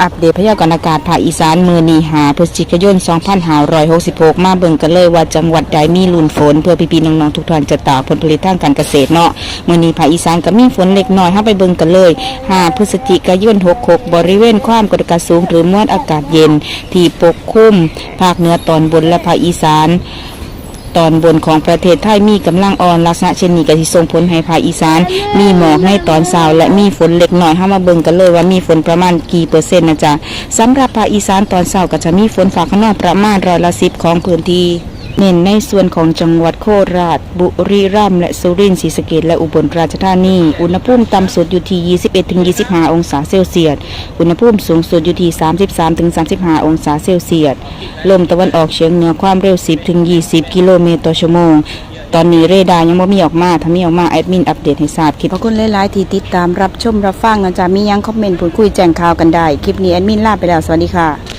อัปเดตพยากรณ์อากาศภาคอีสานมือนีหาพฤศจิกายน2566 มาเบิ่งกันเลยว่าจังหวัดใดมีลุนฝน เพื่อพี่ๆน้องๆทุกท่านจะตากผลผลิตทางการเกษตรเนาะมือนีภาคอีสานก็มีฝนเล็กน้อยเฮาไปเบิ่งกันเลย5พฤศจิกายน66 บริเวณความกดอากาศสูงหรือมวลอากาศเย็น ที่ปกคลุมภาคเหนือตอนบนและภาคอีสาน ตอนบนของประเทศไทยมีกำลังอ่อนลักษณะเช่นนี้ก็สิส่งผลให้ภาคอีสาน มีหมอกในตอนเช้าและมีฝนเล็กน้อยเฮามาเบิ่งกันเลยว่ามีฝนประมาณกี่เปอร์เซ็นต์นะจ๊ะสำหรับภาคอีสานตอนเช้าก็จะมีฝนฟ้าขนองประมาณร้อยละสิบของพื้นที่ เน้นในส่วนของจังหวัดโคราช บุรีรัมย์และสุรินทร์ศรีสะเกษและอุบลราชธานี อุณหภูมิต่ำสุดอยู่ที่ 21-25 องศาเซลเซียส อุณหภูมิสูงสุดอยู่ที่ 33-35 องศาเซลเซียส ลมตะวันออกเฉียงเหนือความเร็ว 10-20 กิโลเมตรต่อชั่วโมงตอนนี้เรดาร์ยังไม่มีออกมาถ้ามีออกมาแอดมินอัปเดตให้ทราบคลิปขอบคุณหลาย ๆ ที่ติดตามรับชมรับฟังอาจารย์มียังคอมเมนต์พูดคุยแจ้งข่าวกันได้ คลิปนี้แอดมินลาไปแล้ว สวัสดีค่ะ